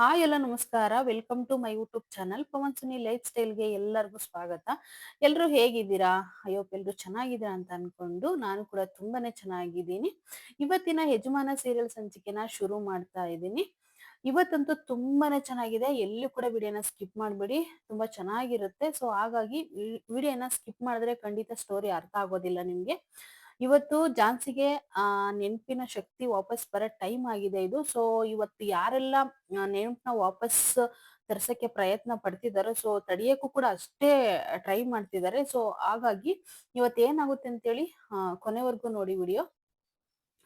Hi ಎಲ್ಲ ನಮಸ್ಕಾರ. Welcome to my YouTube channel. Pavan Suni life ಸ್ಟೈಲ್ಗೆ ಎಲ್ಲರಿಗೂ ಸ್ವಾಗತ. ಎಲ್ಲರೂ ಹೇಗಿದ್ದೀರಾ? ಅಯ್ಯೋ ಎಲ್ಲರೂ ಚೆನ್ನಾಗಿದ್ದೀರಾ ಅಂತ ಅನ್ಕೊಂಡು ನಾನು ಕೂಡ ತುಂಬಾನೇ ಚೆನ್ನಾಗಿದ್ದೀನಿ. ಇವತ್ತಿನ ಯಜಮಾನ ಸೀರಿಯಲ್ ಸಂಚಿಕೆನ ಶುರು ಮಾಡ್ತಾ ಇದ್ದೀನಿ. ಇವತ್ತಂತೂ ತುಂಬಾನೇ ಚೆನ್ನಾಗಿದೆ. ಎಲ್ಲೂ ಕೂಡ ವಿಡಿಯೋನ ಸ್ಕಿಪ್ ಮಾಡ್ಬೇಡಿ. ತುಂಬಾ ಚೆನ್ನಾಗಿರುತ್ತೆ. ಸೊ ಹಾಗಾಗಿ ವಿಡಿಯೋನ ಸ್ಕಿಪ್ ಮಾಡಿದ್ರೆ ಖಂಡಿತ ಸ್ಟೋರಿ ಅರ್ಥ ಆಗೋದಿಲ್ಲ ನಿಮ್ಗೆ. ಇವತ್ತು ಜಾನ್ಸಿಗೆ, ಆ, ನೆನಪಿನ ಶಕ್ತಿ ವಾಪಸ್ ಬರೋ ಟೈಮ್ ಆಗಿದೆ ಇದು. ಸೊ, ಇವತ್ತು ಯಾರೆಲ್ಲ ನೆನಪನ್ನ ವಾಪಸ್ ತರ್ಸಕ್ಕೆ ಪ್ರಯತ್ನ ಪಡ್ತಿದ್ದಾರೆ ಸೊ, ತಡಿಯಕ್ಕೂ ಕೂಡ ಅಷ್ಟೇ ಟ್ರೈ ಮಾಡ್ತಿದ್ದಾರೆ ಸೊ, ಹಾಗಾಗಿ ಇವತ್ತು ಏನಾಗುತ್ತೆ ಅಂತೇಳಿ ಕೊನೆವರೆಗೂ ನೋಡಿ ವಿಡಿಯೋ.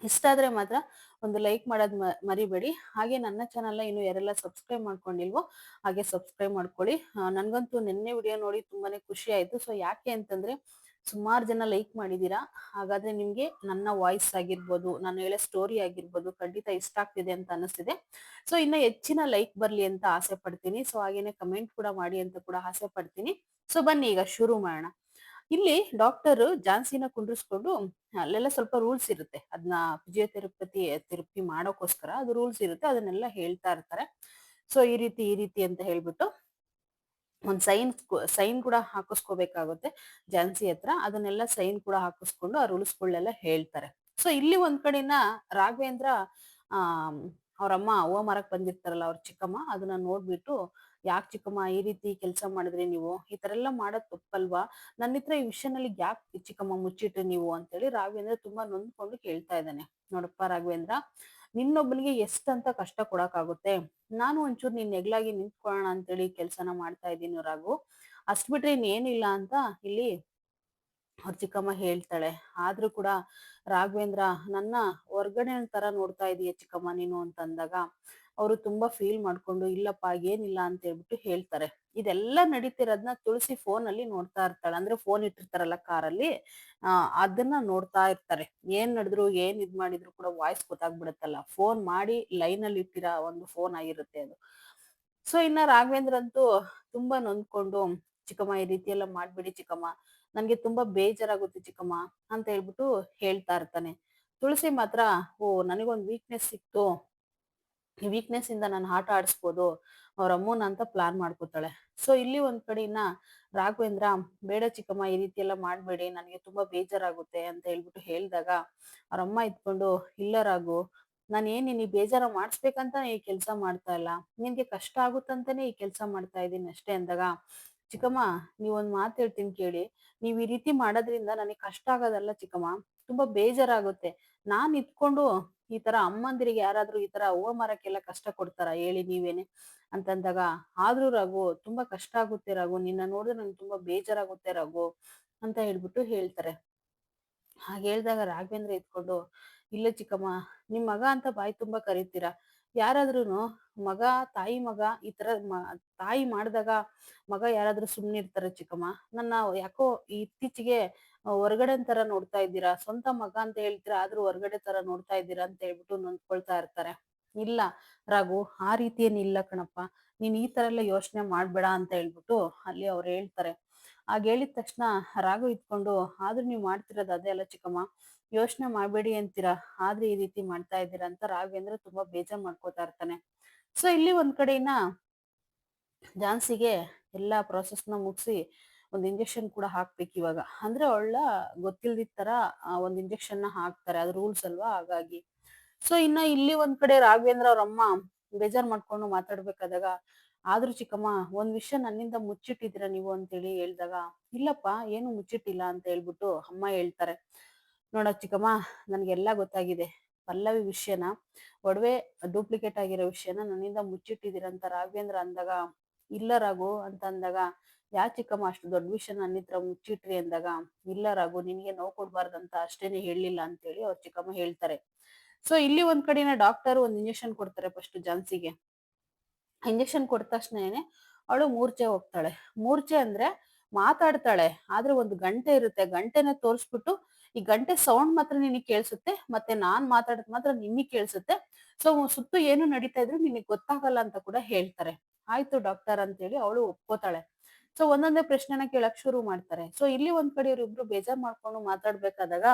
ಇಷ್ಟ ಆದ್ರೆ ಮಾತ್ರ ಒಂದು ಲೈಕ್ ಮಾಡೋದ್ ಮರಿಬೇಡಿ. ಹಾಗೆ ನನ್ನ ಚಾನಲ್ ಇನ್ನು ಯಾರೆಲ್ಲ ಸಬ್ಸ್ಕ್ರೈಬ್ ಮಾಡ್ಕೊಂಡಿಲ್ವೋ, ಹಾಗೆ ಸಬ್ಸ್ಕ್ರೈಬ್ ಮಾಡ್ಕೊಳ್ಳಿ. ನನ್ಗಂತೂ ನಿನ್ನೆ ವಿಡಿಯೋ ನೋಡಿ ತುಂಬಾನೇ ಖುಷಿ ಆಯ್ತು. ಸೊ, ಯಾಕೆ ಅಂತಂದ್ರೆ ಸುಮಾರು ಜನ ಲೈಕ್ ಮಾಡಿದೀರಾ? ಹಾಗಾದ್ರೆ ನಿಮ್ಗೆ ನನ್ನ ವಾಯ್ಸ್ ಆಗಿರ್ಬೋದು, ನಾನು ಹೇಳೋ ಸ್ಟೋರಿ ಆಗಿರ್ಬೋದು ಖಂಡಿತ ಇಷ್ಟ ಆಗ್ತಿದೆ ಅಂತ ಅನಿಸ್ತಿದೆ. ಸೊ ಇನ್ನ ಹೆಚ್ಚಿನ ಲೈಕ್ ಬರ್ಲಿ ಅಂತ ಆಸೆ ಪಡ್ತೀನಿ. ಸೊ ಹಾಗೇನೆ ಕಮೆಂಟ್ ಕೂಡ ಮಾಡಿ ಅಂತ ಕೂಡ ಆಸೆ ಪಡ್ತೀನಿ. ಸೊ ಬನ್ನಿ ಈಗ ಶುರು ಮಾಡೋಣ. ಇಲ್ಲಿ ಡಾಕ್ಟರ್ ಜಾನ್ಸಿನ ಕುಂಡ್ರಿಸ್ಕೊಂಡು, ಅಲ್ಲೆಲ್ಲ ಸ್ವಲ್ಪ ರೂಲ್ಸ್ ಇರುತ್ತೆ. ಅದನ್ನ ಫಿಸಿಯೋಥೆರಪತಿ ಥೆರಪಿ ಮಾಡೋಕೋಸ್ಕರ ಅದು ರೂಲ್ಸ್ ಇರುತ್ತೆ. ಅದನ್ನೆಲ್ಲ ಹೇಳ್ತಾ ಇರ್ತಾರೆ. ಸೊ ಈ ರೀತಿ ಈ ರೀತಿ ಅಂತ ಹೇಳ್ಬಿಟ್ಟು ಒಂದ್ ಸೈನ್ ಸೈನ್ ಕೂಡ ಹಾಕಿಸ್ಕೋಬೇಕಾಗುತ್ತೆ ಜಾನ್ಸಿ ಹತ್ರ. ಅದನ್ನೆಲ್ಲ ಸೈನ್ ಕೂಡ ಹಾಕಿಸ್ಕೊಂಡು ಆ ರೂಲ್ಸ್ಗಳನ್ನೆಲ್ಲ ಹೇಳ್ತಾರೆ. ಸೊ, ಇಲ್ಲಿ ಒಂದ್ ಕಡೆನ ರಾಘವೇಂದ್ರ, ಆ, ಅವ್ರಮ್ಮ ಹೂವ ಮರಕ್ ಬಂದಿರ್ತಾರಲ್ಲ ಅವ್ರ ಚಿಕ್ಕಮ್ಮ, ಅದನ್ನ ನೋಡ್ಬಿಟ್ಟು ಯಾಕೆ ಚಿಕ್ಕಮ್ಮ ಈ ರೀತಿ ಕೆಲಸ ಮಾಡಿದ್ರಿ ನೀವು? ಈ ತರ ಎಲ್ಲ ಮಾಡೋದ್ ತಪ್ಪಲ್ವಾ? ನನ್ನ ಹತ್ರ ಈ ವಿಷಯನಲ್ಲಿ ಯಾಕೆ ಚಿಕ್ಕಮ್ಮ ಮುಚ್ಚಿಟ್ರಿ ನೀವು? ಅಂತೇಳಿ ರಾಘವೇಂದ್ರ ತುಂಬಾ ನೊಂದ್ಕೊಂಡು ಕೇಳ್ತಾ ಇದ್ದಾನೆ. ನೋಡಪ್ಪ ರಾಘವೇಂದ್ರ ನಿನ್ನೊಬ್ಬನಿಗೆ ಎಷ್ಟಂತ ಕಷ್ಟ ಕೊಡಕ್ಕಾಗುತ್ತೆ? ನಾನು ಒಂಚೂರು ನೀನ್ ನೆಗ್ಲಾಗಿ ನಿಂತ್ಕೊಳ್ಳೋಣ ಅಂತೇಳಿ ಕೆಲ್ಸನ ಮಾಡ್ತಾ ಇದ್ದೀನಿ ರಾಘು. ಅಷ್ಟ್ ಬಿಟ್ರೆ ಇನ್ನೇನಿಲ್ಲ ಅಂತ ಇಲ್ಲಿ ಅವ್ರ ಚಿಕ್ಕಮ್ಮ ಹೇಳ್ತಾಳೆ. ಆದ್ರೂ ಕೂಡ ರಾಘವೇಂದ್ರ, ನನ್ನ ಹೊರ್ಗಡೆ ತರ ನೋಡ್ತಾ ಇದೀಯ ಚಿಕ್ಕಮ್ಮ ನೀನು ಅಂತ ಅಂದಾಗ ಅವರು ತುಂಬಾ ಫೀಲ್ ಮಾಡ್ಕೊಂಡು, ಇಲ್ಲಪ್ಪ, ಏನಿಲ್ಲ ಅಂತ ಹೇಳ್ಬಿಟ್ಟು ಹೇಳ್ತಾರೆ. ಇದೆಲ್ಲ ನಡೀತಿರೋದ್ನ ತುಳಸಿ ಫೋನ್ ಅಲ್ಲಿ ನೋಡ್ತಾ ಇರ್ತಾಳೆ. ಅಂದ್ರೆ ಫೋನ್ ಇಟ್ಟಿರ್ತಾರಲ್ಲ ಕಾರಲ್ಲಿ ಅದನ್ನ ನೋಡ್ತಾ ಇರ್ತಾರೆ. ಏನ್ ನಡೆದ್ರು, ಏನ್ ಇದ್ ಮಾಡಿದ್ರು ಕೂಡ ವಾಯ್ಸ್ ಗೊತ್ತಾಗ್ಬಿಡುತ್ತಲ್ಲ. ಫೋನ್ ಮಾಡಿ ಲೈನ್ ಅಲ್ಲಿ ಇಟ್ಟಿರೋ ಒಂದು ಫೋನ್ ಆಗಿರುತ್ತೆ ಅದು. ಸೊ ಇನ್ನ ರಾಘವೇಂದ್ರ ಅಂತೂ ತುಂಬಾ ನೊಂದ್ಕೊಂಡು, ಚಿಕ್ಕಮ್ಮ, ಈ ರೀತಿ ಎಲ್ಲ ಮಾಡ್ಬಿಡಿ ಚಿಕ್ಕಮ್ಮ. ನನ್ಗೆ ತುಂಬಾ ಬೇಜಾರಾಗುತ್ತೆ ಚಿಕ್ಕಮ್ಮ ಅಂತ ಹೇಳ್ಬಿಟ್ಟು ಹೇಳ್ತಾ ಇರ್ತಾನೆ. ತುಳಸಿ ಮಾತ್ರ, ಓ, ನನಗೊಂದು ವೀಕ್ನೆಸ್ ಸಿಕ್ತು. ವೀಕ್ನೆಸ್ ಇಂದ ನಾನು ಆಟ ಆಡಿಸ್ಬೋದು, ಅವ್ರ ಅಮ್ಮನ ಅಂತ ಪ್ಲಾನ್ ಮಾಡ್ಕೋತಾಳೆ. ಸೊ ಇಲ್ಲಿ ಒಂದ್ ಕಡೆನ ರಾಘವೇಂದ್ರ, ಬೇಡ ಚಿಕ್ಕಮ್ಮ, ಈ ರೀತಿ ಎಲ್ಲ ಮಾಡ್ಬೇಡಿ, ನನಗೆ ತುಂಬಾ ಬೇಜಾರಾಗುತ್ತೆ ಅಂತ ಹೇಳ್ಬಿಟ್ಟು ಹೇಳಿದಾಗ ಅವ್ರ ಅಮ್ಮ ಇದ್ಕೊಂಡು ಇಲ್ಲ ರಾಘು, ನಾನು ಏನ್ ನೀನ್ ಈ ಬೇಜಾರ ಮಾಡಿಸ್ಬೇಕಂತ ಈ ಕೆಲಸ ಮಾಡ್ತಾ ಇಲ್ಲ. ನಿನ್ಗೆ ಕಷ್ಟ ಆಗುತ್ತಂತಾನೆ ಈ ಕೆಲಸ ಮಾಡ್ತಾ ಇದ್ದೀನಿ ಅಷ್ಟೇ ಅಂದಾಗ, ಚಿಕ್ಕಮ್ಮ ನೀವೊಂದ್ ಮಾತು ಹೇಳ್ತೀನಿ ಕೇಳಿ, ನೀವ್ ಈ ರೀತಿ ಮಾಡೋದ್ರಿಂದ ನನಗೆ ಕಷ್ಟ ಆಗೋದಲ್ಲ ಚಿಕ್ಕಮ್ಮ, ತುಂಬಾ ಬೇಜಾರಾಗುತ್ತೆ. ನಾನ್ ಇದ್ಕೊಂಡು ಈ ತರ ಅಮ್ಮಂದಿರಿಗೆ ಯಾರಾದ್ರೂ ಈ ತರ ಹೂವ ಮರಕ್ಕೆಲ್ಲ ಕಷ್ಟ ಕೊಡ್ತಾರ? ಹೇಳಿ ನೀವೇನೆ. ಅಂತಂದಾಗ, ಆದ್ರೂ ರಘು, ತುಂಬಾ ಕಷ್ಟ ಆಗುತ್ತೆ ರಘು. ನಿನ್ನ ನೋಡಿದ್ರೆ ನನ್ಗೆ ತುಂಬಾ ಬೇಜಾರಾಗುತ್ತೆ ರಘು. ಅಂತ ಹೇಳ್ಬಿಟ್ಟು ಹೇಳ್ತಾರೆ. ಹಾಗೆ ಹೇಳ್ದಾಗ ರಾಘವೇಂದ್ರ ಇದ್ಕೊಂಡು ಇಲ್ಲ ಚಿಕ್ಕಮ್ಮ, ನಿಮ್ ಮಗ ಅಂತ ಬಾಯಿ ತುಂಬಾ ಕರಿತೀರಾ? ಯಾರಾದ್ರೂನು ಮಗ, ತಾಯಿ ಮಗ ಈ ತರ ತಾಯಿ ಮಾಡಿದಾಗ ಮಗ ಯಾರಾದ್ರೂ ಸುಮ್ನಿರ್ತಾರೆ ಚಿಕ್ಕಮ್ಮ. ನನ್ನ ಯಾಕೋ ಇತ್ತೀಚೆಗೆ ಹೊರಗಡೆ ತರ ನೋಡ್ತಾ ಇದ್ದೀರಾ? ಸ್ವಂತ ಮಗ ಅಂತ ಹೇಳ್ತೀರಾ? ಆದ್ರೂ ಹೊರಗಡೆ ತರ ನೋಡ್ತಾ ಇದ್ದೀರಾ ಅಂತ ಹೇಳ್ಬಿಟ್ಟು ನೊಂದ್ಕೊಳ್ತಾ ಇರ್ತಾರೆ. ಇಲ್ಲ, ರಘು, ಆ ರೀತಿ ಏನಿಲ್ಲ ಕಣಪ್ಪ. ನೀನ್ ಈ ತರ ಎಲ್ಲ ಯೋಚನೆ ಮಾಡ್ಬೇಡ ಅಂತ ಹೇಳ್ಬಿಟ್ಟು ಅಲ್ಲಿ ಅವ್ರು ಹೇಳ್ತಾರೆ. ಆಗ ಹೇಳಿದ ತಕ್ಷಣ ರಾಘು ಇದ್ಕೊಂಡು, ಆದ್ರೂ ನೀವು ಮಾಡ್ತಿರೋದು ಅದೇ ಅಲ್ಲ ಚಿಕ್ಕಮ್ಮ. ಯೋಚನೆ ಮಾಡ್ಬೇಡಿ ಅಂತೀರಾ? ಆದ್ರೆ ಈ ರೀತಿ ಮಾಡ್ತಾ ಇದ್ದೀರಾ? ಅಂತ ರಾಘವೇಂದ್ರ ತುಂಬಾ ಬೇಜಾರ್ ಮಾಡ್ಕೋತಾ ಇರ್ತಾನೆ. ಸೊ ಇಲ್ಲಿ ಒಂದ್ ಕಡೆನ ಝಾನ್ಸಿಗೆ ಎಲ್ಲಾ ನ ಮುಗಿಸಿ ಒಂದ್ ಇಂಜೆಕ್ಷನ್ ಕೂಡ ಹಾಕ್ಬೇಕು ಇವಾಗ. ಅಂದ್ರೆ ಅವಳ ಗೊತ್ತಿಲ್ದಿದ್ ತರ ಒಂದು ಇಂಜೆಕ್ಷನ್ನ ಹಾಕ್ತಾರೆ, ಅದು ರೂಲ್ಸ್ ಅಲ್ವಾ? ಹಾಗಾಗಿ. ಸೊ ಇನ್ನ ಇಲ್ಲಿ ಒಂದ್ ಕಡೆ ರಾಘವೇಂದ್ರ ಅವ್ರ ಅಮ್ಮ ಬೇಜಾರ್ ಮಾಡ್ಕೊಂಡು ಮಾತಾಡ್ಬೇಕಾದಾಗ, ಆದ್ರೂ ಚಿಕ್ಕಮ್ಮ, ಒಂದ್ ವಿಷಯ ನನ್ನಿಂದ ಮುಚ್ಚಿಟ್ಟಿದ್ದೀರಾ ನೀವು? ಅಂತೇಳಿ ಹೇಳ್ದಾಗ, ಇಲ್ಲಪ್ಪ, ಏನು ಮುಚ್ಚಿಟ್ಟಿಲ್ಲ ಅಂತ ಹೇಳ್ಬಿಟ್ಟು ಅಮ್ಮ ಹೇಳ್ತಾರೆ. ನೋಡ ಚಿಕ್ಕಮ್ಮ, ನನ್ಗೆಲ್ಲ ಗೊತ್ತಾಗಿದೆ. ಪಲ್ಲವಿ ವಿಷಯನ, ಒಡವೆ ಡೂಪ್ಲಿಕೇಟ್ ಆಗಿರೋ ವಿಷಯನ ನನ್ನಿಂದ ಮುಚ್ಚಿಟ್ಟಿದ್ದೀರ? ಅಂತ ರಾಘವೇಂದ್ರ ಅಂದಾಗ ಇಲ್ಲ ರಾಘು ಅಂತ ಅಂದಾಗ ಯಾ ಚಿಕ್ಕಮ್ಮ ಅಷ್ಟು ದೊಡ್ಡ ವಿಷಯ ನನ್ನ ಹತ್ರ ಮುಚ್ಚಿಟ್ರಿ ಅಂದಾಗ, ಇಲ್ಲ ರಾಘು, ನಿನ್ಗೆ ನೋವು ಕೊಡ್ಬಾರ್ದಂತ ಅಷ್ಟೇನೆ ಹೇಳಿಲ್ಲ ಅಂತೇಳಿ ಅವ್ರ ಚಿಕ್ಕಮ್ಮ ಹೇಳ್ತಾರೆ. ಸೊ ಇಲ್ಲಿ ಒಂದ್ ಕಡೆನ ಡಾಕ್ಟರ್ ಒಂದ್ ಇಂಜೆಕ್ಷನ್ ಕೊಡ್ತಾರೆ ಫಸ್ಟ್ ಜಾನ್ಸಿಗೆ. ಇಂಜೆಕ್ಷನ್ ಕೊಟ್ಟ ತಕ್ಷಣನೇ ಅವಳು ಮೂರ್ಛೆ ಹೋಗ್ತಾಳೆ. ಮೂರ್ಛೆ ಅಂದ್ರೆ ಮಾತಾಡ್ತಾಳೆ, ಆದ್ರೆ ಒಂದು ಗಂಟೆ ಇರುತ್ತೆ. ಗಂಟೆನ ತೋರಿಸ್ಬಿಟ್ಟು ಈ ಗಂಟೆ ಸೌಂಡ್ ಮಾತ್ರ ನಿನಗೆ ಕೇಳಿಸುತ್ತೆ, ಮತ್ತೆ ನಾನ್ ಮಾತಾಡೋದ್ ಮಾತ್ರ ನಿನ್ನಿ ಕೇಳಿಸುತ್ತೆ. ಸೊ ಸುತ್ತು ಏನು ನಡೀತಾ ಇದ್ರು ನಿನಗೆ ಗೊತ್ತಾಗಲ್ಲ ಅಂತ ಕೂಡ ಹೇಳ್ತಾರೆ. ಆಯ್ತು ಡಾಕ್ಟರ್ ಅಂತೇಳಿ ಅವಳು ಒಪ್ಕೋತಾಳೆ. ಸೊ ಒಂದೊಂದೇ ಪ್ರಶ್ನೆನ ಕೇಳಕ್ ಶುರು ಮಾಡ್ತಾರೆ. ಸೊ ಇಲ್ಲಿ ಒಂದ್ ಕಡೆ ಇವ್ರಿಬ್ರು ಬೇಜಾರ್ ಮಾಡ್ಕೊಂಡು ಮಾತಾಡ್ಬೇಕಾದಾಗ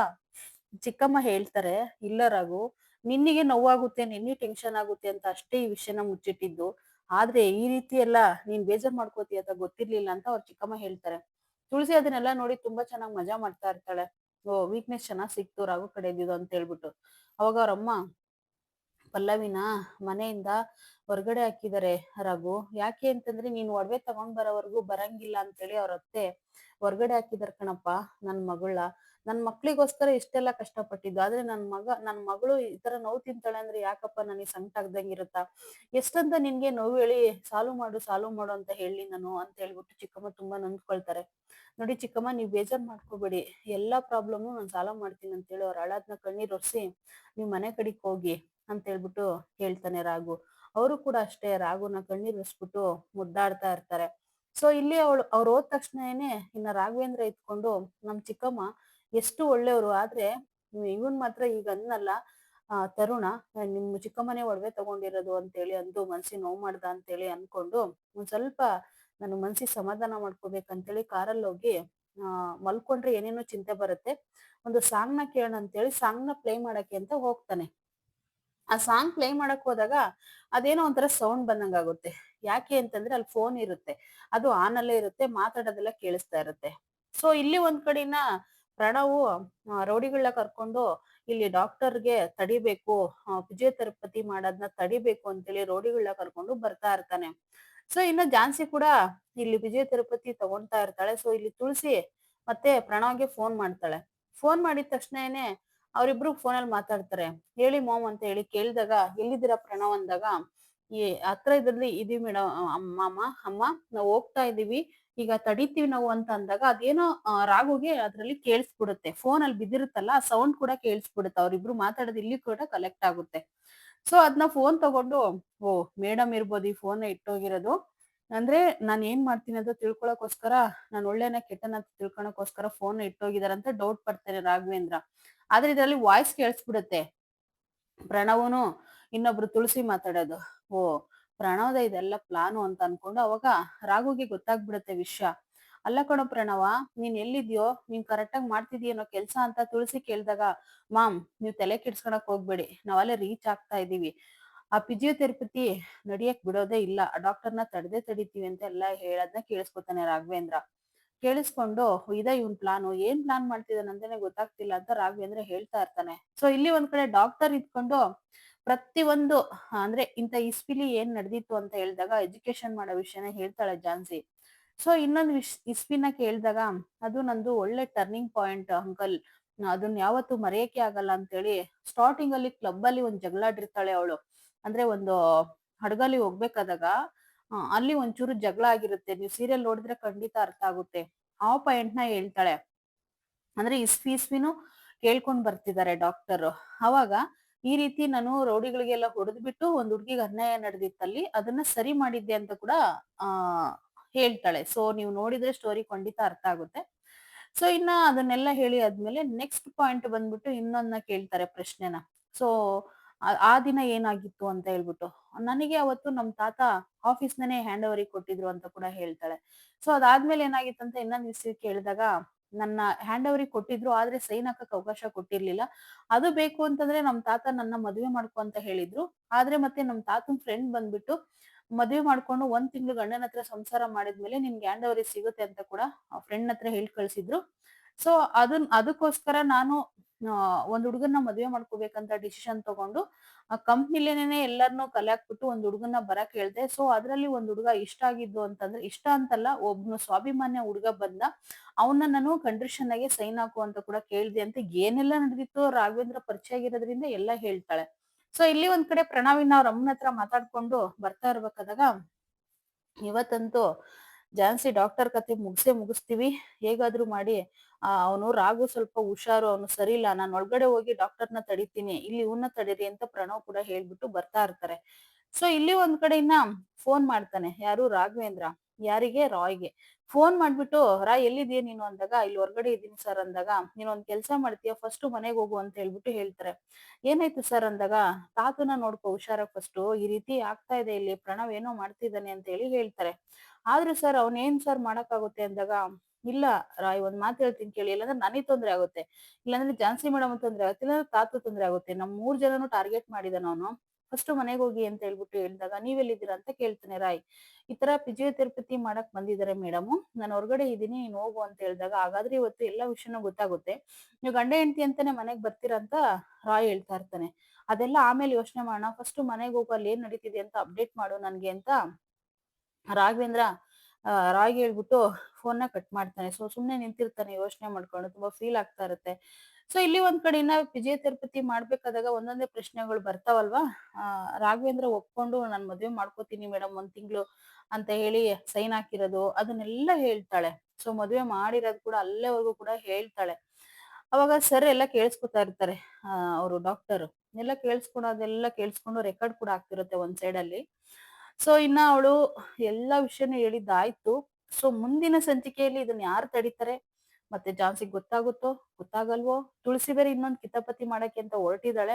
ಚಿಕ್ಕಮ್ಮ ಹೇಳ್ತಾರೆ, ಇಲ್ಲ ರಘು, ನಿನ್ನಿಗೆ ನೋವಾಗುತ್ತೆ ನಿನ್ನೆ ಟೆನ್ಷನ್ ಆಗುತ್ತೆ ಅಂತ ಅಷ್ಟೇ ಈ ವಿಷಯನ ಮುಚ್ಚಿಟ್ಟಿದ್ದು. ಆದ್ರೆ ಈ ರೀತಿ ಎಲ್ಲ ನೀನ್ ಬೇಜಾರ್ ಮಾಡ್ಕೋತಿ ಅಂತ ಗೊತ್ತಿರ್ಲಿಲ್ಲ ಅಂತ ಅವ್ರ ಚಿಕ್ಕಮ್ಮ ಹೇಳ್ತಾರೆ. ತುಳಸಿ ಅದನ್ನೆಲ್ಲ ನೋಡಿ ತುಂಬಾ ಚೆನ್ನಾಗಿ ಮಜಾ ಮಾಡ್ತಾ ಇರ್ತಾಳೆ. ಓ ವೀಕ್ನೆಸ್ ಚೆನ್ನಾಗ್ ಸಿಕ್ತು ರಾಘು ಕಡೆ ಇದ್ದಿದ್ದು ಅಂತ ಹೇಳ್ಬಿಟ್ಟು. ಅವಾಗ ಅವ್ರಮ್ಮ ಪಲ್ಲವಿನ ಮನೆಯಿಂದ ಹೊರಗಡೆ ಹಾಕಿದ್ದಾರೆ ರಘು. ಯಾಕೆ ಅಂತಂದ್ರೆ ನೀನ್ ಒಡವೆ ತಗೊಂಡ್ ಬರೋವರೆಗೂ ಬರಂಗಿಲ್ಲ ಅಂತೇಳಿ ಅವ್ರ ಅತ್ತೆ ಹೊರಗಡೆ ಹಾಕಿದಾರ್ ಕಣಪ್ಪ ನನ್ ಮಗಳ ನನ್ ಮಕ್ಳಿಗೋಸ್ಕರ ಇಷ್ಟೆಲ್ಲ ಕಷ್ಟಪಟ್ಟಿದ್ದು. ಆದ್ರೆ ನನ್ ಮಗ, ನನ್ ಮಗಳು ಈ ತರ ನೋವು ತಿಂತಾಳೆ ಅಂದ್ರೆ ಯಾಕಪ್ಪ ನನಗೆ ಸಂಕಟ ಆಗ್ದಂಗಿರುತ್ತಾ ಎಷ್ಟಂತ ನಿನ್ಗೆ ನೋವು ಹೇಳಿ ಸಾಲು ಮಾಡು ಸಾಲು ಮಾಡು ಅಂತ ಹೇಳಿ ನಾನು ಅಂತ ಹೇಳ್ಬಿಟ್ಟು ಚಿಕ್ಕಮ್ಮ ತುಂಬಾ ನೊಂದ್ಕೊಳ್ತಾರೆ. ನೋಡಿ ಚಿಕ್ಕಮ್ಮ, ನೀವ್ ಬೇಜಾರ್ ಮಾಡ್ಕೋಬೇಡಿ. ಎಲ್ಲಾ ಪ್ರಾಬ್ಲಮ್ ನಾನ್ ಸಾಲ್ವ್ ಮಾಡ್ತೀನಿ ಅಂತ ಹೇಳಿ ಅವ್ರ ಹಳದ್ನ ಕಣ್ಣೀರ್ ಒರ್ಸಿ ನೀವ್ ಮನೆ ಕಡೆಗೆ ಹೋಗಿ ಅಂತ ಹೇಳ್ಬಿಟ್ಟು ಹೇಳ್ತಾನೆ ರಾಘು. ಅವರು ಕೂಡ ಅಷ್ಟೇ ರಾಘುನ ಕಣ್ಣೀರ್ ಒರ್ಸ್ಬಿಟ್ಟು ಮುದ್ದಾಡ್ತಾ ಇರ್ತಾರೆ. ಸೊ ಇಲ್ಲಿ ಅವಳು, ಅವ್ರು ಹೋದ ತಕ್ಷಣ ಇನ್ನ ರಾಘವೇಂದ್ರ ಇದ್ಕೊಂಡು ನಮ್ ಚಿಕ್ಕಮ್ಮ ಎಷ್ಟು ಒಳ್ಳೆಯವರು, ಆದ್ರೆ ಇವನ್ ಮಾತ್ರ ಈಗ ಅನ್ನಲ್ಲ, ಆ, ತರುಣ, ನಿಮ್ ಚಿಕ್ಕಮ್ಮನೆ ಒಡವೆ ತಗೊಂಡಿರೋದು ಅಂತೇಳಿ ಅಂದು ಮನ್ಸಿ ನೋವು ಮಾಡ್ದ ಅಂತೇಳಿ ಅನ್ಕೊಂಡು ಒಂದ್ ಸ್ವಲ್ಪ ನಾನು ಮನ್ಸಿ ಸಮಾಧಾನ ಮಾಡ್ಕೋಬೇಕಂತೇಳಿ ಕಾರಲ್ಲಿ ಹೋಗಿ, ಆ, ಮಲ್ಕೊಂಡ್ರೆ ಏನೇನೋ ಚಿಂತೆ ಬರುತ್ತೆ. ಒಂದು ಸಾಂಗ್ನ ಕೇಳೋಣ ಅಂತೇಳಿ ಸಾಂಗ್ನ ಪ್ಲೇ ಮಾಡಕ್ಕೆ ಅಂತ ಹೋಗ್ತಾನೆ. ಆ ಸಾಂಗ್ ಪ್ಲೇ ಮಾಡಕ್ ಹೋದಾಗ ಅದೇನೋ ಒಂಥರ ಸೌಂಡ್ ಬಂದಂಗ ಆಗುತ್ತೆ. ಯಾಕೆ ಅಂತಂದ್ರೆ ಅಲ್ಲಿ ಫೋನ್ ಇರುತ್ತೆ. ಅದು ಆನ್ ಅಲ್ಲೇ ಇರುತ್ತೆ, ಮಾತಾಡೋದೆಲ್ಲ ಕೇಳಿಸ್ತಾ ಇರುತ್ತೆ. ಸೊ ಇಲ್ಲಿ ಒಂದ್ ಕಡೆನ ಪ್ರಣವು ರೌಡಿಗಳನ್ನ ಕರ್ಕೊಂಡು ಇಲ್ಲಿ ಡಾಕ್ಟರ್ಗೆ ತಡಿಬೇಕು ಫಿಜಿಯೋಥೆರಪತಿ ಮಾಡೋದನ್ನ ತಡಿಬೇಕು ಅಂತೇಳಿ ರೌಡಿಗಳನ್ನ ಕರ್ಕೊಂಡು ಬರ್ತಾ ಇರ್ತಾನೆ. ಸೊ ಇನ್ನು ಜಾನ್ಸಿ ಕೂಡ ಇಲ್ಲಿ ಫಿಜಿಯೋಥೆರಪತಿ ತಗೊಂತಾ ಇರ್ತಾಳೆ. ಸೊ ಇಲ್ಲಿ ತುಳಸಿ ಮತ್ತೆ ಪ್ರಣವ್ಗೆ ಫೋನ್ ಮಾಡ್ತಾಳೆ. ಫೋನ್ ಮಾಡಿದ ತಕ್ಷಣನೇ ಅವ್ರಿಬ್ರು ಫೋನಲ್ಲಿ ಮಾತಾಡ್ತಾರೆ. ಹೇಳಿ ಮಾಮ್ ಅಂತ ಹೇಳಿ ಕೇಳಿದಾಗ ಎಲ್ಲಿದ್ದೀರಾ ಪ್ರಣವ್ ಅಂದಾಗ ಈ ಹತ್ರ ಇದ್ರಲ್ಲಿ ಇದೀವಿ ಮೇಡಮ್ ಅಮ್ಮ ಅಮ್ಮ, ನಾವು ಹೋಗ್ತಾ ಇದೀವಿ, ಈಗ ತಡಿತೀವಿ ನಾವು ಅಂತ ಅಂದಾಗ ಅದೇನೋ ರಾಗುಗೆ ಅದ್ರಲ್ಲಿ ಕೇಳಿಸ್ಬಿಡುತ್ತೆ. ಫೋನ್ ಅಲ್ಲಿ ಬಿದ್ದಿರುತ್ತಲ್ಲ ಸೌಂಡ್ ಕೂಡ ಕೇಳಿಸ್ಬಿಡುತ್ತೆ. ಅವ್ರಿಬ್ರು ಮಾತಾಡೋದು ಇಲ್ಲಿ ಕೂಡ ಕಲೆಕ್ಟ್ ಆಗುತ್ತೆ. ಸೊ ಅದನ್ನ ಫೋನ್ ತಗೊಂಡು, ಓ ಮೇಡಮ್ ಇರ್ಬೋದು ಈ ಫೋನ್ ಇಟ್ಟೋಗಿರೋದು ಅಂದ್ರೆ ನಾನು ಏನ್ ಮಾಡ್ತೀನಿ ಅಂತ ತಿಳ್ಕೊಳಕೋಸ್ಕರ, ನಾನು ಒಳ್ಳೆನ ಕೆಟ್ಟನ ತಿಳ್ಕೊಳಕೋಸ್ಕರ ಫೋನ್ ಅಂತ ಡೌಟ್ ಪಡ್ತೇನೆ ರಾಘವೇಂದ್ರ. ಆದ್ರೆ ಇದರಲ್ಲಿ ವಾಯ್ಸ್ ಕೇಳಿಸ್ಬಿಡುತ್ತೆ. ಪ್ರಣವನು ಇನ್ನೊಬ್ರು ತುಳಸಿ ಮಾತಾಡೋದು. ಓ, ಪ್ರಣವದ ಇದೆಲ್ಲ ಪ್ಲಾನು ಅಂತ ಅನ್ಕೊಂಡು ಅವಾಗ ರಾಘುಗೆ ಗೊತ್ತಾಗ್ಬಿಡುತ್ತೆ ವಿಷಯ. ಅಲ್ಲ ಕಣೋ ಪ್ರಣವ, ನೀನ್ ಎಲ್ಲಿದ್ಯೋ, ನೀನ್ ಕರೆಕ್ಟಾಗಿ ಮಾಡ್ತಿದ್ಯೇನೋ ಕೆಲ್ಸ ಅಂತ ತುಳಸಿ ಕೇಳ್ದಾಗ, ಮಾಮ್, ನೀವ್ ತಲೆ ಕೆಡ್ಸ್ಕೊಳಕ್ ಹೋಗ್ಬೇಡಿ. ನಾವಲ್ಲೇ ರೀಚ್ ಆಗ್ತಾ ಇದೀವಿ. ಆ ಫಿಸಿಯೋಥೆರಪತಿ ನಡಿಯಕ್ ಬಿಡೋದೇ ಇಲ್ಲ. ಆ ಡಾಕ್ಟರ್ನ ತಡೆದೇ ತಡಿತೀವಿ ಅಂತ ಎಲ್ಲ ಹೇಳೋದನ್ನ ಕೇಳಿಸ್ಕೊತಾನೆ ರಾಘವೇಂದ್ರ. ಕೇಳಿಸ್ಕೊಂಡು, ಇದ ಇವನ್ ಪ್ಲಾನ್ ಏನ್ ಪ್ಲಾನ್ ಮಾಡ್ತಿದ್ದಾನಂತಾನೆ ಗೊತ್ತಾಗ್ತಿಲ್ಲ ಅಂತ ರಾಘವೇಂದ್ರ ಹೇಳ್ತಾ ಇರ್ತಾನೆ. ಸೊ ಇಲ್ಲಿ ಒಂದ್ ಕಡೆ ಡಾಕ್ಟರ್ ಇದ್ಕೊಂಡು ಪ್ರತಿ ಒಂದು, ಅಂದ್ರೆ ಇಂತ ಇಸ್ಪಿಲಿ ಏನ್ ನಡೆದಿತ್ತು ಅಂತ ಹೇಳಿದಾಗ ಎಜುಕೇಶನ್ ಮಾಡೋ ವಿಷಯನ ಹೇಳ್ತಾಳೆ ಜಾನ್ಸಿ. ಸೊ ಇನ್ನೊಂದು ವಿಶ್ ಇಸ್ಪಿನ ಕೇಳಿದಾಗ, ಅದು ನಂದು ಒಳ್ಳೆ ಟರ್ನಿಂಗ್ ಪಾಯಿಂಟ್ ಅಂಕಲ್ ಅದನ್ನ ಯಾವತ್ತು ಮರೆಯಕ್ಕೆ ಆಗಲ್ಲ ಅಂತೇಳಿ ಸ್ಟಾರ್ಟಿಂಗ್ ಅಲ್ಲಿ ಕ್ಲಬ್ ಅಲ್ಲಿ ಒಂದ್ ಜಗಳಾಡಿರ್ತಾಳೆ ಅವಳು. ಅಂದ್ರೆ ಒಂದು ಹಡಗಲ್ಲಿ ಹೋಗ್ಬೇಕಾದಾಗ ಅಲ್ಲಿ ಒಂಚೂರು ಜಗಳ ಆಗಿರುತ್ತೆ. ನೀವು ಸೀರಿಯಲ್ ನೋಡಿದ್ರೆ ಖಂಡಿತ ಅರ್ಥ ಆಗುತ್ತೆ. ಆ ಪಾಯಿಂಟ್ನ ಹೇಳ್ತಾಳೆ. ಅಂದ್ರೆ ಇಸ್ವಿ ಇಸ್ಪಿನೂ ಕೇಳ್ಕೊಂಡ್ ಬರ್ತಿದ್ದಾರೆ ಡಾಕ್ಟರ್ ಅವಾಗ ಈ ರೀತಿ ನಾನು ರೌಡಿಗಳಿಗೆಲ್ಲ ಹೊಡೆದ್ಬಿಟ್ಟು ಒಂದ್ ಹುಡುಗಿಗೆ ಅನ್ಯಾಯ ನಡೆದಿತ್ತಲ್ಲಿ, ಅದನ್ನ ಸರಿ ಮಾಡಿದ್ದೆ ಅಂತ ಕೂಡ, ಆ, ಹೇಳ್ತಾಳೆ. ಸೊ ನೀವು ನೋಡಿದ್ರೆ ಸ್ಟೋರಿ ಖಂಡಿತ ಅರ್ಥ ಆಗುತ್ತೆ. ಸೊ ಇನ್ನ ಅದನ್ನೆಲ್ಲ ಹೇಳಿ ಆದ್ಮೇಲೆ ನೆಕ್ಸ್ಟ್ ಪಾಯಿಂಟ್ ಬಂದ್ಬಿಟ್ಟು ಇನ್ನೊಂದನ್ನ ಕೇಳ್ತಾರೆ ಪ್ರಶ್ನೆನ. ಸೊ ಆ ದಿನ ಏನಾಗಿತ್ತು ಅಂತ ಹೇಳ್ಬಿಟ್ಟು. ನನಗೆ ಅವತ್ತು ನಮ್ ತಾತ ಆಫೀಸ್ನೇ ಹ್ಯಾಂಡ್ ಓವರಿಗೆ ಕೊಟ್ಟಿದ್ರು ಅಂತ ಕೂಡ ಹೇಳ್ತಾಳೆ. ಸೊ ಅದಾದ್ಮೇಲೆ ಏನಾಗಿತ್ತು ಅಂತ ಇನ್ನೊಂದ್ ವಿಷಯ ಕೇಳಿದಾಗ, ನನ್ನ ಹ್ಯಾಂಡ್ ಓವರಿಗೆ ಕೊಟ್ಟಿದ್ರು, ಆದ್ರೆ ಸೈನ್ ಹಾಕಕ್ ಅವಕಾಶ ಕೊಟ್ಟಿರ್ಲಿಲ್ಲ. ಅದು ಬೇಕು ಅಂತಂದ್ರೆ ನಮ್ ತಾತ ನನ್ನ ಮದುವೆ ಮಾಡ್ಕೊ ಅಂತ ಹೇಳಿದ್ರು. ಆದ್ರೆ ಮತ್ತೆ ನಮ್ ತಾತನ್ ಫ್ರೆಂಡ್ ಬಂದ್ಬಿಟ್ಟು ಮದುವೆ ಮಾಡ್ಕೊಂಡು ಒಂದ್ ತಿಂಗಳು ಗಂಡನ ಹತ್ರ ಸಂಸಾರ ಮಾಡಿದ್ಮೇಲೆ ನಿನ್ಗೆ ಹ್ಯಾಂಡ್ ಓವರಿಗೆ ಸಿಗುತ್ತೆ ಅಂತ ಕೂಡ ಫ್ರೆಂಡ್ ಹತ್ರ ಹೇಳಿ ಕಳ್ಸಿದ್ರು. ಸೊ ಅದನ್, ಅದಕ್ಕೋಸ್ಕರ ನಾನು ಒಂದ್ ಹುಡುಗನ್ನ ಮದ್ವೆ ಮಾಡ್ಕೋಬೇಕಂತ ಡಿಸಿಷನ್ ತಗೊಂಡು, ಆ ಕಂಪ್ನಿಲೇನೆ ಎಲ್ಲಾರ್ನು ಕಲೆ ಹಾಕ್ಬಿಟ್ಟು ಒಂದ್ ಹುಡುಗನ್ನ ಬರಕ್ ಹೇಳ್ದೆ. ಸೊ ಅದ್ರಲ್ಲಿ ಒಂದ್ ಹುಡುಗ ಇಷ್ಟ ಆಗಿದ್ದು ಅಂತಂದ್ರೆ, ಇಷ್ಟ ಅಂತಲ್ಲ, ಒಬ್ನು ಸ್ವಾಭಿಮಾನ್ಯ ಹುಡುಗ ಬಂದ ಅವನ್ನ ನಾನು ಕಂಡೀಷನ್ ಆಗಿ ಸೈನ್ ಹಾಕು ಅಂತ ಕೂಡ ಕೇಳ್ದೆ ಅಂತ ಏನೆಲ್ಲ ನಡೆದಿತ್ತು, ರಾಘವೇಂದ್ರ ಪರಿಚಯ ಆಗಿರೋದ್ರಿಂದ ಎಲ್ಲ ಹೇಳ್ತಾಳೆ. ಸೊ ಇಲ್ಲಿ ಒಂದ್ ಕಡೆ ಪ್ರಣವಿನ ಅವ್ರ ಅಮ್ಮನ ಹತ್ರ ಮಾತಾಡ್ಕೊಂಡು ಬರ್ತಾ ಇರ್ಬೇಕಾದಾಗ, ಇವತ್ತಂತೂ ಜಾನ್ಸಿ ಡಾಕ್ಟರ್ ಕತೆ ಮುಗಿಸೇ ಮುಗಿಸ್ತೀವಿ. ಹೇಗಾದ್ರೂ ಮಾಡಿ ಅವನು ರಾಗು ಸ್ವಲ್ಪ ಹುಷಾರು, ಅವನು ಸರಿ ಇಲ್ಲ ನಾನು ಒಳಗಡೆ ಹೋಗಿ ಡಾಕ್ಟರ್ನ ತಡಿತೀನಿ. ಇಲ್ಲಿ ಇವನ್ನ ತಡೀರಿ ಅಂತ ಪ್ರಣವ್ ಕೂಡ ಹೇಳ್ಬಿಟ್ಟು ಬರ್ತಾ ಇರ್ತಾರೆ. ಸೊ ಇಲ್ಲಿ ಒಂದ್ ಕಡೆ ಇನ್ನ ಫೋನ್ ಮಾಡ್ತಾನೆ. ಯಾರು? ರಾಘವೇಂದ್ರ. ಯಾರಿಗೆ? ರಾಯ್ಗೆ. ಫೋನ್ ಮಾಡ್ಬಿಟ್ಟು ರಾ ಎಲ್ಲಿದ್ಯಾ ನೀನು ಅಂದಾಗ, ಇಲ್ಲಿ ಹೊರ್ಗಡೆ ಇದೀನಿ ಸರ್ ಅಂದಾಗ, ನೀನು ಒಂದ್ ಕೆಲ್ಸ ಮಾಡ್ತೀಯ? ಫಸ್ಟ್ ಮನೆಗೆ ಹೋಗು ಅಂತ ಹೇಳ್ಬಿಟ್ಟು ಹೇಳ್ತಾರೆ. ಏನಾಯ್ತು ಸರ್ ಅಂದಾಗ, ತಾತನ ನೋಡ್ಕೊ ಹುಷಾರ ಫಸ್ಟ್ ಈ ರೀತಿ ಆಗ್ತಾ ಇದೆ ಇಲ್ಲಿ. ಪ್ರಣವ್ ಏನೋ ಮಾಡ್ತಿದ್ದಾನೆ ಅಂತ ಹೇಳಿ ಹೇಳ್ತಾರೆ. ಆದ್ರೆ ಸರ್ ಅವನೇನ್ ಸರ್ ಮಾಡಕ್ಕಾಗುತ್ತೆ ಅಂದಾಗ, ಇಲ್ಲ, ರಾಯ್ ಒಂದ್ ಮಾತು ಹೇಳ್ತೀನಿ ಕೇಳಿ, ಇಲ್ಲಾಂದ್ರೆ ನನಗೆ ತೊಂದ್ರೆ ಆಗುತ್ತೆ, ಇಲ್ಲಾಂದ್ರೆ ಜಾನ್ಸಿ ಮೇಡಮ್ ತೊಂದ್ರೆ ಆಗುತ್ತೆ, ಇಲ್ಲಾಂದ್ರೆ ತಾತು ತೊಂದ್ರೆ ಆಗುತ್ತೆ. ನಮ್ ಮೂರ್ ಜನನು ಟಾರ್ಗೆಟ್ ಮಾಡಿದಾನ ಅವನು. ಫಸ್ಟ್ ಮನೆಗೆ ಹೋಗಿ ಅಂತ ಹೇಳ್ಬಿಟ್ಟು ಹೇಳಿದಾಗ, ನೀವೆಲ್ಲಿದ್ದೀರಾ ಅಂತ ಕೇಳ್ತಾನೆ ರಾಯ್. ಈ ತರ ಫಿಸಿಯೋಥೆರಪಿ ಮಾಡಕ್ ಬಂದಿದ್ದಾರೆ ಮೇಡಮ್, ನಾನು ಹೊರಗಡೆ ಇದ್ದೀನಿ, ನೀನ್ ಹೋಗು ಅಂತ ಹೇಳಿದಾಗ, ಹಾಗಾದ್ರೆ ಇವತ್ತು ಎಲ್ಲಾ ವಿಷಯನೂ ಗೊತ್ತಾಗುತ್ತೆ. ನೀವು ಗಂಡ ಹೆಂಡತಿ ಅಂತಾನೆ ಮನೆಗ್ ಬರ್ತೀರಾ ಅಂತ ರಾಯ್ ಹೇಳ್ತಾ ಇರ್ತಾನೆ. ಅದೆಲ್ಲ ಆಮೇಲೆ ಯೋಚನೆ ಮಾಡೋಣ, ಫಸ್ಟ್ ಮನೆಗೆ ಹೋಗು, ಅಲ್ಲಿ ಏನ್ ನಡೀತಿದೆ ಅಂತ ಅಪ್ಡೇಟ್ ಮಾಡು ನನ್ಗೆ ಅಂತ ರಾಘವೇಂದ್ರ ರಾಗಿ ಹೇಳ್ಬಿಟ್ಟು ಫೋನ್ನ ಕಟ್ ಮಾಡ್ತಾನೆ. ಸೊ ಸುಮ್ಮನೆ ನಿಂತಿರ್ತಾನೆ, ಯೋಚನೆ ಮಾಡ್ಕೊಂಡು ತುಂಬಾ ಫೀಲ್ ಆಗ್ತಾ ಇರುತ್ತೆ. ಸೊ ಇಲ್ಲಿ ಒಂದ್ ಕಡೆ ಇನ್ನ ಫಿಸಿಯೋಥೆರಪಿ ಮಾಡ್ಬೇಕಾದಾಗ ಒಂದೊಂದೇ ಪ್ರಶ್ನೆಗಳು ಬರ್ತಾವಲ್ವಾ? ರಾಘವೇಂದ್ರ ಒಪ್ಕೊಂಡು ನಾನು ಮದ್ವೆ ಮಾಡ್ಕೋತೀನಿ ಮೇಡಮ್ ಒಂದ್ ತಿಂಗಳು ಅಂತ ಹೇಳಿ ಸೈನ್ ಹಾಕಿರೋದು, ಅದನ್ನೆಲ್ಲ ಹೇಳ್ತಾಳೆ. ಸೊ ಮದ್ವೆ ಮಾಡಿರೋದು ಕೂಡ ಅಲ್ಲೇವರೆಗೂ ಕೂಡ ಹೇಳ್ತಾಳೆ. ಅವಾಗ ಸರ್ ಎಲ್ಲ ಕೇಳಿಸ್ಕೊತಾ ಇರ್ತಾರೆ ಅವರು ಡಾಕ್ಟರ್ ಎಲ್ಲ ಕೇಳಿಸ್ಕೊಳೋದೆಲ್ಲ ಕೇಳಿಸ್ಕೊಂಡು ರೆಕಾರ್ಡ್ ಕೂಡ ಆಗ್ತಿರುತ್ತೆ ಒಂದ್ ಸೈಡ್ ಅಲ್ಲಿ. ಸೊ ಇನ್ನ ಅವಳು ಎಲ್ಲ ವಿಷಯನೂ ಹೇಳಿದ್ದಾಯ್ತು. ಸೊ ಮುಂದಿನ ಸಂಚಿಕೆಯಲ್ಲಿ ಇದನ್ನ ಯಾರು ತಡಿತಾರೆ? ಮತ್ತೆ ಜಾನ್ಸಿಗೆ ಗೊತ್ತಾಗುತ್ತೋ? ಗೊತ್ತಾಗಲ್ವೋ? ತುಳಸಿ ಬೇರೆ ಇನ್ನೊಂದ್ ಕಿತಾಪತಿ ಮಾಡಕ್ಕೆ ಅಂತ ಹೊರಟಿದ್ದಾಳೆ.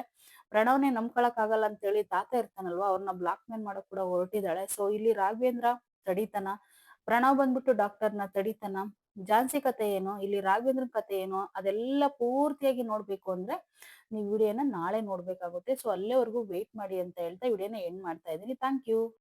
ಪ್ರಣವ್ನೇ ನಂಬ್ಕೊಳಕ್ ಆಗಲ್ಲ ಅಂತ ಹೇಳಿ ತಾತ ಇರ್ತಾನಲ್ವಾ ಅವ್ರನ್ನ ಬ್ಲಾಕ್ ಮೇಲ್ ಮಾಡಕ್ ಕೂಡ ಹೊರಟಿದ್ದಾಳೆ. ಸೊ ಇಲ್ಲಿ ರಾಘವೇಂದ್ರ ತಡಿತನ. ಪ್ರಣವ್ ಬಂದ್ಬಿಟ್ಟು ಡಾಕ್ಟರ್ನ ತಡಿತನ. ಜಾನ್ಸಿ ಕತೆ ಏನು? ಇಲ್ಲಿ ರಾಘವೇಂದ್ರನ್ ಕತೆ ಏನು? ಅದೆಲ್ಲ ಪೂರ್ತಿಯಾಗಿ ನೋಡ್ಬೇಕು ಅಂದ್ರೆ ನೀವು ವಿಡಿಯೋನ ನಾಳೆ ನೋಡ್ಬೇಕಾಗುತ್ತೆ. ಸೊ ಅಲ್ಲೇವರೆಗೂ ವೇಟ್ ಮಾಡಿ ಅಂತ ಹೇಳ್ತಾ ವಿಡಿಯೋನ ಎಂಡ್ ಮಾಡ್ತಾ ಇದ್ದೀನಿ. Thank you